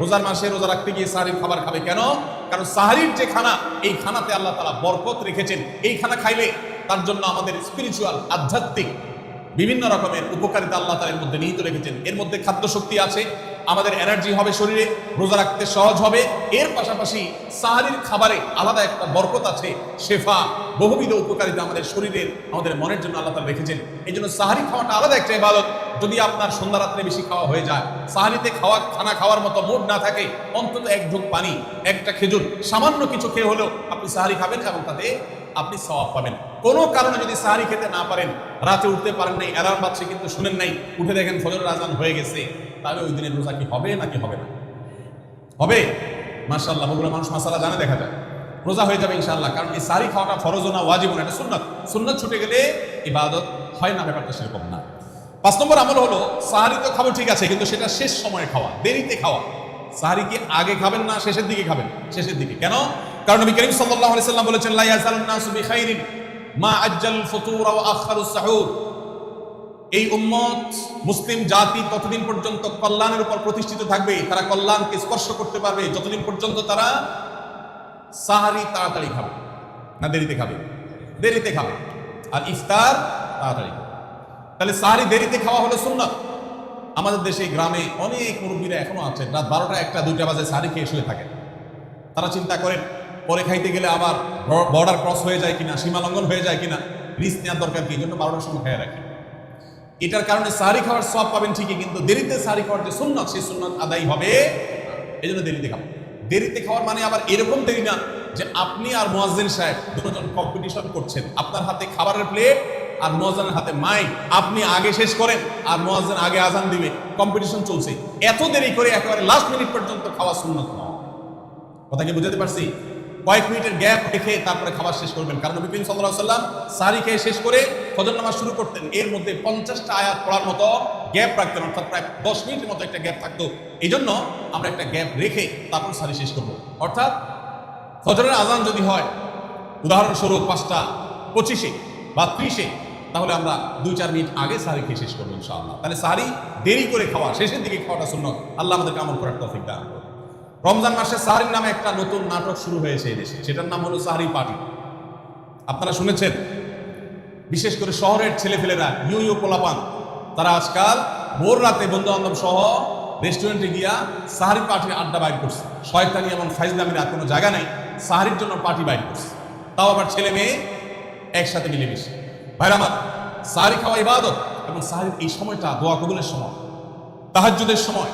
রোজার মাসে রোজা রাখতে গিয়ে সাহারির খাবার খাবে কেন? কারণ সাহারির যে খানা, এই খানাতে আল্লাহ তাআলা বরকত রেখেছেন। এই খানা খাইলে তার জন্য আমাদের স্পিরিচুয়াল আধ্যাত্মিক বিভিন্ন রকমের উপকারিতা আল্লাহ তাআলা এর মধ্যে নিহিত রেখেছেন। এর মধ্যে খাদ্য শক্তি আছে, আমাদের এনার্জি হবে শরীরে, রোজা রাখতে সহজ হবে। এর পাশাপাশি সাহারির খাবারে আলাদা একটা বরকত আছে, শেফা, বহুবিধ উপকারিতা আমাদের শরীরের, আমাদের মনের জন্য আল্লাহ তাআলা রেখেছেন। এই জন্য সাহারি খাওয়াটা আলাদা একটা ইবাদত। যদি আপনার সন্ধ্যা রাত্রে বেশি খাওয়া হয়ে যায় সাহারিতে খাওয়া, খানা খাওয়ার মতো মুড না থাকে, অন্তত এক ঢোক পানি, একটা খেজুর, সামান্য কিছু খেয়ে হলেও আপনি সাহারি খাবেন এবং তাতে আপনি সওয়াব পাবেন। কোনো কারণে যদি সাহারি খেতে না পারেন, রাতে উঠতে পারেন নাই, অ্যালার্ম বাজছে কিন্তু শুনেন নাই, উঠে দেখেন ফজর আজান হয়ে গেছে, তাহলে ওই দিনের রোজা কি হবে নাকি হবে না? হবে? মার্শাল্লাহ বগুড়া মানুষ মাসালা জানে, দেখা যায় রোজা হয়ে যাবে ইনশাল্লাহ কারণ এই সারি খাওয়াটা ফরজ না ওয়াজিব না, এটা সুন্নাত। সুন্নাত ছুটে গেলে ইবাদত হয় না, ব্যাপারটা সেরকম না। পাঁচ নম্বর আমল হলো, সাহারি তো খাব ঠিক আছে, কিন্তু সেটা শেষ সময়ে খাওয়া, দেরিতে খাওয়া। সাহারি কি আগে খাবেন না শেষের দিকে খাবেন? শেষের দিকে। কেন? কারণ নবী করিম সাল্লাম বলেছেন, লা নাসু বিখাইরিন মা আজ্জাল ফুতুর ওয়া সাহুর। এই উম্মত মুসলিম জাতি ততদিন পর্যন্ত কল্যাণের উপর প্রতিষ্ঠিত থাকবে, তারা কল্যাণকে স্পর্শ করতে পারবে, যতদিন পর্যন্ত তারা সাহারি তাড়াতাড়ি খাবে, না দেরিতে খাবে? দেরিতে খাবে। আর ইফতার তাড়াতাড়ি খাবে। তাহলে সাহারি দেরিতে খাওয়া হলো সুন্নাত। আমাদের দেশে গ্রামে অনেক মুরব্বীরা এখনও আছে রাত বারোটা, একটা, দুইটা বাজে সাহারি খেয়ে শুয়ে থাকে তারা চিন্তা করেন, পরে খাইতে গেলে আবার বর্ডার ক্রস হয়ে যায় কিনা, সীমা লঙ্ঘন হয়ে যায় কিনা, রিস্ক নেওয়ার দরকার কি? এই জন্য বারোটার সময় খেয়ে রাখে এটার কারণে সাহারি খাওয়ার সব পাবেন ঠিকই, কিন্তু দেরিতে সাহারি খাওয়ার যে সুন্নত, সেই সুন্নত আদায় হবে এই জন্য দেরিতে খাব দেরিতে খাওয়ার মানে আবার এরকম দেরি না যে আপনি আর মোয়াজ্জিন সাহেব দুজন কম্পিটিশন করছেন। আপনার হাতে খাবারের প্লেট আর মোয়াজ্জিনের হাতে মাইক। আপনি আগে শেষ করেন আর মোয়াজ্জিন আগে আজান দিবে। কম্পিটিশন চলছে। এত দেরি করে একেবারে লাস্ট মিনিট পর্যন্ত খাওয়া সুন্নত কথা কি বুঝাতে পারছি? কয়েক মিনিটের গ্যাপ রেখে তারপরে খাবার শেষ করবেন। কারণ বিপিন সাল্লাহ সাল্লাম সারি খেয়ে শেষ করে ফজর নামাজ শুরু করতেন। এর মধ্যে পঞ্চাশটা আয়াত পড়ার মতো গ্যাপ রাখতেন। অর্থাৎ প্রায় দশ মিনিটের মতো একটা গ্যাপ থাকতো। এই জন্য আমরা একটা গ্যাপ রেখে তারপর সারি শেষ করব। অর্থাৎ ফজরের আজান যদি হয়, উদাহরণস্বরূপ পাঁচটা, পঁচিশে বা ত্রিশে তাহলে আমরা দুই চার মিনিট আগে সাহারি খেয়ে শেষ করব ইনশাআল্লাহ। তাহলে সাহারি দেরি করে খাওয়া, শেষের দিকে খাওয়াটা শূন্য আল্লাহ আমাদেরকে আমল করার তফিক দান। রমজান মাসে সাহারির নামে একটা নতুন নাটক শুরু হয়েছে এই দেশে, সেটার নাম হলো সাহারি পার্টি। আপনারা শুনেছেন? বিশেষ করে শহরের ছেলেফেলেরা ইউ ইউ পোলাপান, তারা আজকাল ভোর রাতে বন্ধু বান্ধব সহ রেস্টুরেন্টে গিয়া সাহারি পার্টির আড্ডা বাইর করছে। শয়তানি এবং ফাইজলামির আর কোনো জায়গা নেই, সাহারির জন্য পার্টি বাইর করছে। তাও আবার ছেলে মেয়ে একসাথে মিলেমিশে। ভাইরা আমার, সাহারি খাওয়া ইবাদত এবং সাহারির এই সময়টা দোয়া কবুলের সময়, তাহাজ্জুদের সময়।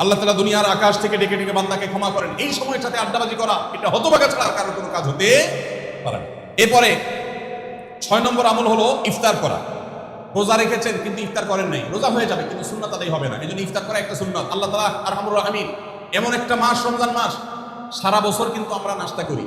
আল্লাহ তালা দুনিয়ার আকাশ থেকে ডেকে ডেকে বান্দাকে ক্ষমা করেন। এই সময়টাতে আড্ডাবাজি করা, এটা হতবাগা ছাড়া কারোর কোনো কাজ হতে পারে এরপরে ছয় নম্বর আমল হলো ইফতার করা। রোজা রেখেছেন কিন্তু ইফতার করেন নাই। রোজা হয়ে যাবে, কিন্তু সুন্নাত আদায় হবে না। এই জন্য ইফতার করা একটা সুন্নাত। আল্লাহ তালা আর হামুর আমিন এমন একটা মাস, রমজান মাস, সারা বছর কিন্তু আমরা নাস্তা করি।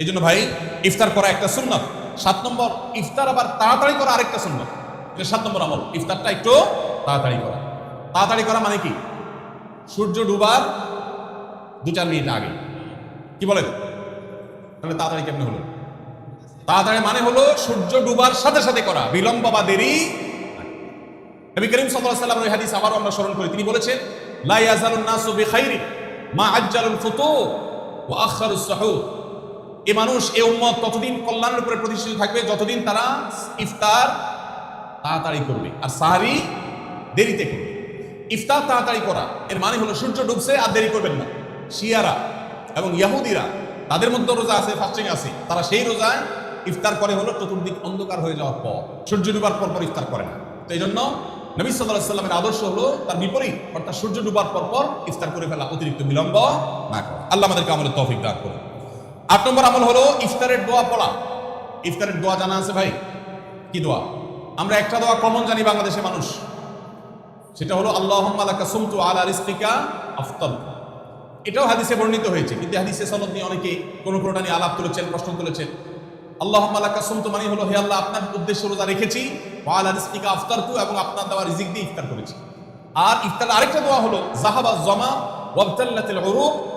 এই জন্য ভাই, ইফতার করা একটা সুন্নত। সাত নম্বর, ইফতার আবার তাড়াতাড়ি করা আরেকটা সুন্নত। সাত নম্বর আমল। ইফতারটা একটু তাড়াতাড়ি করা। তাড়াতাড়ি করা মানে কি? সূর্য ডুবার দু চার মিনিট আগে। কি বলেন? তাহলে তাড়াতাড়ি কেমনে হলো? তাড়াতাড়ি মানে হলো সূর্য ডুবার সাথে সাথে করা, বিলম্ব বা দেরি নবী করিম সাল্লাল্লাহু আলাইহি ওয়াসাল্লামের হাদিস আবারও আমরা স্মরণ করি। তিনি বলেছেন, লা ইয়াজালুন নাসু বিখাইরিন মা আজ্জালুল ফুতুর ওয়া আখারুস সাহুর। এ মানুষ, এ উম্মত ততদিন কল্যাণের উপরে প্রতিষ্ঠিত থাকবে, যতদিন তারা ইফতার তাড়াতাড়ি করবে। আর সাহারি দেরিতে করবে। ইফতার তাড়াতাড়ি করা, এর মানে হলো সূর্য ডুবছে আর দেরি করবেন না। শিয়ারা এবং ইয়াহুদিরা, তাদের মধ্যে রোজা আছে ফাস্টিং আছে, তারা সেই রোজায় ইফতার করে হলো চতুর্দিক অন্ধকার হয়ে যাওয়ার পর। সূর্য ডুবার পর পর ইফতার করে না। তো এই জন্য নবী সাল্লাহ সাল্লামের আদর্শ হলো, তার বিপরীত, অর্থাৎ সূর্য ডুবার পর পর ইফতার করে ফেলা, অতিরিক্ত বিলম্ব না করা। আল্লাহ আমাদেরকে আমলের তৌফিক দান করুন। আট নম্বর আমল হলো ইফতারের দোয়া পড়া। ইফতারের দোয়া জানা আছে ভাই? কি দোয়া? আমরা একটা দোয়া কমন জানি বাংলাদেশের মানুষ। সেটা হলো আল্লাহ সুমতু আলা রিস্তিকা আফতার এটাও হাদিসে বর্ণিত হয়েছে, কিন্তু হাদিসে সনদ নিয়ে অনেকে কোনো কোনোটা নিয়ে আলাপ তুলেছেন, প্রশ্ন তুলেছেন। আল্লাহ আলাকা সুমতু মানে হলো, হে আল্লাহ, আপনার উদ্দেশ্যে রোজা রেখেছি আলা রিস্তিকা আফতার তু এবং আপনার দেওয়া রিজিক দিয়ে ইফতার করেছি। আর ইফতার আরেকটা দোয়া হলো, জাহাবা জমা ওয়াবতাল্লাতিল উরুব।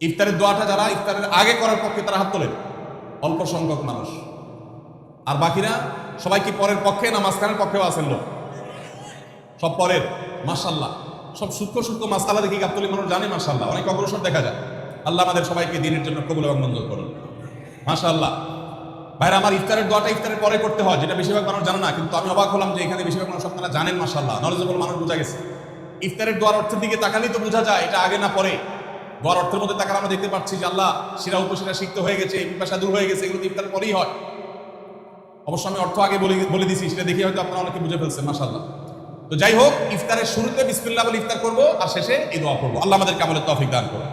ইফতারের দোয়াটা যারা ইফতারের আগে করার পক্ষে তারা হাত তোলেন। অল্প সংখ্যক মানুষ। আর বাকিরা সবাই কি পরের পক্ষে না মাঝখানের পক্ষেও আছেন লোক? সব পরের। মাসাল্লাহ সব সূক্ষ্ম সূক্ষ্ম মাসালা দেখি গাবতলি মানুষ জানে? মাসাল্লাহ অনেক অগ্রসর দেখা যায়। আল্লাহ আমাদের সবাইকে দিনের জন্য কবুল এবং মঞ্জুর করুন। মাসাল্লাহ ভাইরা, আমার ইফতারের দোয়াটা ইফতারের পরে করতে হয়, যেটা বেশিরভাগ মানুষ জানে না। কিন্তু আমি অবাক হলাম যে এখানে বেশিরভাগ মানুষ আপনারা জানেন মাসাল্লাহ নলেজেবল মানুষ বোঝা গেছে। ইফতারের দোয়ার অর্থের দিকে তাকালেই তো বোঝা যায়, এটা আগে না পরে। দোয়ার অর্থের মধ্যে তাকালে আমরা দেখতে পাচ্ছি যে আল্লাহ শিরা উপশিরা সিক্ত হয়ে গেছে পিপাসা দূর হয়ে গেছে, এগুলো ইফতার পরেই হয়। অবশ্য আমি অর্থ আগে বলে বলে দিছি, সেটা দেখে হয়তো আপনারা অনেকে বুঝে ফেলছেন মাসাল্লাহ তো যাই হোক, ইফতারের শুরুতে বিসমিল্লাহ বলে ইফতার করব, আর শেষে এই দোয়া করব। আল্লাহ আমাদেরকে আমলের তৌফিক দান করো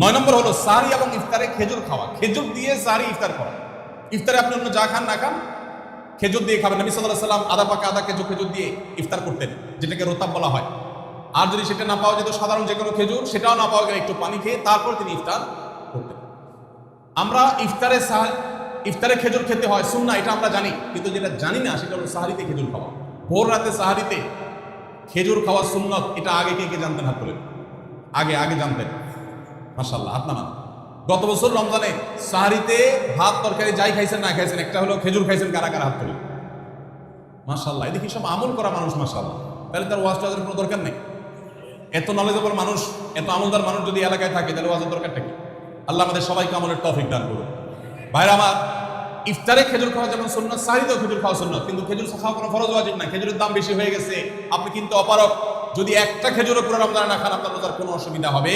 নয় নম্বর হলো সারি এবং ইফতারে খেজুর খাওয়া। খেজুর দিয়ে সারি ইফতার করা। ইফতারে আপনি অন্য যা খান না খান, খেজুর দিয়ে খাবেন। নবী সাল্লাহ সাল্লাম আদা পাকা আদা খেজুর খেজুর দিয়ে ইফতার করতেন, যেটাকে রোতাব বলা হয়। আর যদি সেটা না পাওয়া যেত, সাধারণ যে কোনো খেজুর, সেটাও না পাওয়া গেলে একটু পানি খেয়ে তারপর তিনি ইফতার করতেন। আমরা ইফতারে সাহ- ইফতারে খেজুর খেতে হয়, সুন্না, এটা আমরা জানি। কিন্তু যেটা জানি না, সেটা হলো সাহারিতে খেজুর খাওয়া। ভোর রাতে সাহারিতে খেজুর খাওয়া সুন্নত, এটা আগে কে কে জানতেন হাত তুলে আগে আগে জানতেন। মাসাল্লাহ হাত নামান। গত বছর রমজানে সাহারিতে ভাত, তরকারি যাই খাইছেন, না খাইছেন, একটা হলো খেজুর খাইছেন, কারা কারা হাত তুলে মাসাল্লাহ এদিকে সব আমল করা মানুষ মাসাল্লাহ তাহলে তার ওয়াজ টাজের কোনো দরকার নেই? এত নলেজেবল মানুষ, এত আমলদার মানুষ যদি এলাকায় থাকে, তাহলে ওয়াজের দরকারটা কি? আল্লাহ আমাদের সবাইকে আমলের টফিক দান করুন। ভাইরা, আমার ইফতারে খেজুর খাওয়া যেমন সুন্নত সাহিতেও খেজুর খাওয়া সুন্নত, কিন্তু খেজুর খাওয়া কোনো ফরজ ওয়াজিব না। খেজুরের দাম বেশি হয়ে গেছে, আপনি কিন্তু অপারক যদি একটা খেজুরও পুরো রমজান না খান, আপনার রোজার কোনো অসুবিধা হবে।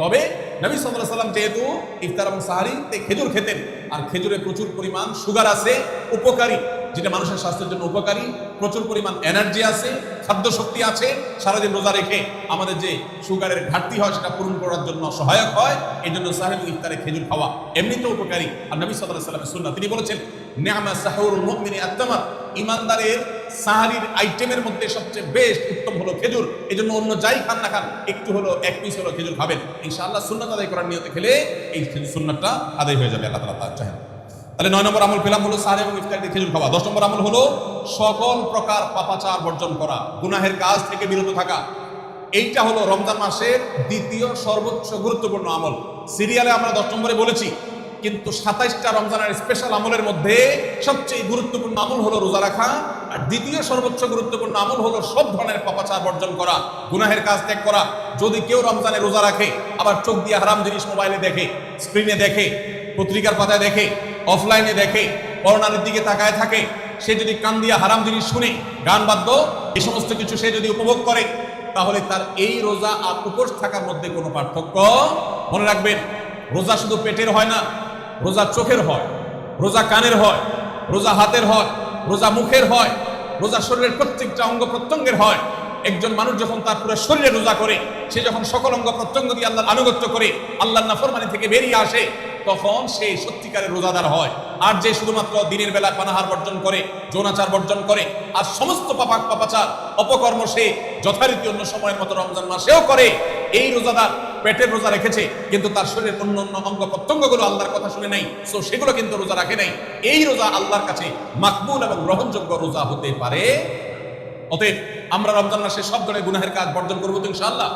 তবে নবী সাল্লাহ সাল্লাম যেহেতু ইফতার এবং সাহারিতে খেজুর খেতেন, আর খেজুরে প্রচুর পরিমাণ সুগার আছে, উপকারী। যেটা মানুষের স্বাস্থ্যের জন্য উপকারী, প্রচুর পরিমাণ এনার্জি আছে খাদ্য শক্তি আছে, সারাদিন রোজা রেখে আমাদের যে সুগারের ঘাটতি হয় সেটা পূরণ করার জন্য সহায়ক হয় এই জন্য সাহেব ইফতারে খেজুর খাওয়া এমনিতেও উপকারী। আর নবী সাল্লাহ সাল্লামের সুন্না তিনি বলেছেন, নেয়ামা সাহুর মুমিনী আত্মামার ইমানদারের সাহারির আইটেমের মধ্যে সবচেয়ে বেস্ট উত্তম হলো খেজুর। এই জন্য অন্য যাই খান না খান, একটু হলো, এক পিস হলো খেজুর খাবেন। ইনশাআল্লাহ সুন্নাত আদায় করার নিয়তে খেলে এই সুন্নাতটা আদায় হয়ে যাবে, আল্লাহ তালা চাহেন তাহলে নয় নম্বর আমল পেলাম হলো সাহারি এবং ইফতার দিয়ে খেজুর খাওয়া। দশ নম্বর আমল হলো সকল প্রকার পাপাচার বর্জন করা, গুনাহের কাজ থেকে বিরত থাকা। এইটা হলো রমজান মাসের দ্বিতীয় সর্বোচ্চ গুরুত্বপূর্ণ আমল। সিরিয়ালে আমরা দশ নম্বরে বলেছি, কিন্তু সাতাইশটা রমজানের স্পেশাল আমলের মধ্যে সবচেয়ে গুরুত্বপূর্ণ আমল হলো রোজা রাখা, আর দ্বিতীয় সর্বোচ্চ গুরুত্বপূর্ণ আমল হলো সব ধরনের পাপাচার বর্জন করা, গুনাহের কাজ ত্যাগ করা। যদি কেউ রমজানে রোজা রাখে, আবার চোখ দিয়ে হারাম জিনিস মোবাইলে দেখে স্ক্রিনে দেখে, পত্রিকার পাতায় দেখে অফলাইনে দেখে করোনার দিকে তাকায় থাকে, সে যদি কান দিয়া হারাম জিনিস শুনে, গান বাদ্য এই সমস্ত কিছু সে যদি উপভোগ করে, তাহলে তার এই রোজা আর উপোস থাকার মধ্যে কোনো পার্থক্য মনে রাখবেন। রোজা শুধু পেটের হয় না, রোজা চোখের হয়, রোজা কানের হয়, রোজা হাতের হয়, রোজা মুখের হয়, রোজা শরীরের প্রত্যেকটা অঙ্গ প্রত্যঙ্গের হয়। একজন মানুষ যখন তার পুরো শরীরে রোজা করে, সে যখন সকল অঙ্গ প্রত্যঙ্গ দিয়ে আল্লাহর আনুগত্য করে আল্লাহ আল্লাহর নাফরমানি থেকে বেরিয়ে আসে তখন সে সত্যিকারের রোজাদার হয়। আর যে শুধুমাত্র দিনের বেলা পানাহার বর্জন করে, যৌনাচার বর্জন করে, আর সমস্ত পাপাক পাপাচার, অপকর্ম সে যথারীতি অন্য সময়ের মতো রমজান মাসেও করে, এই রোজাদার পেটের রোজা রেখেছে, কিন্তু তার শরীরের অন্য অন্য অঙ্গ প্রত্যঙ্গগুলো আল্লাহর কথা শুনে নাই সো সেগুলো কিন্তু রোজা রাখে নাই। এই রোজা আল্লাহর কাছে মাকবুল এবং গ্রহণযোগ্য রোজা হতে পারে। অতএব আমরা রমজান মাসে সব ধরনের গুনাহের কাজ বর্জন করব তো ইনশাআল্লাহ।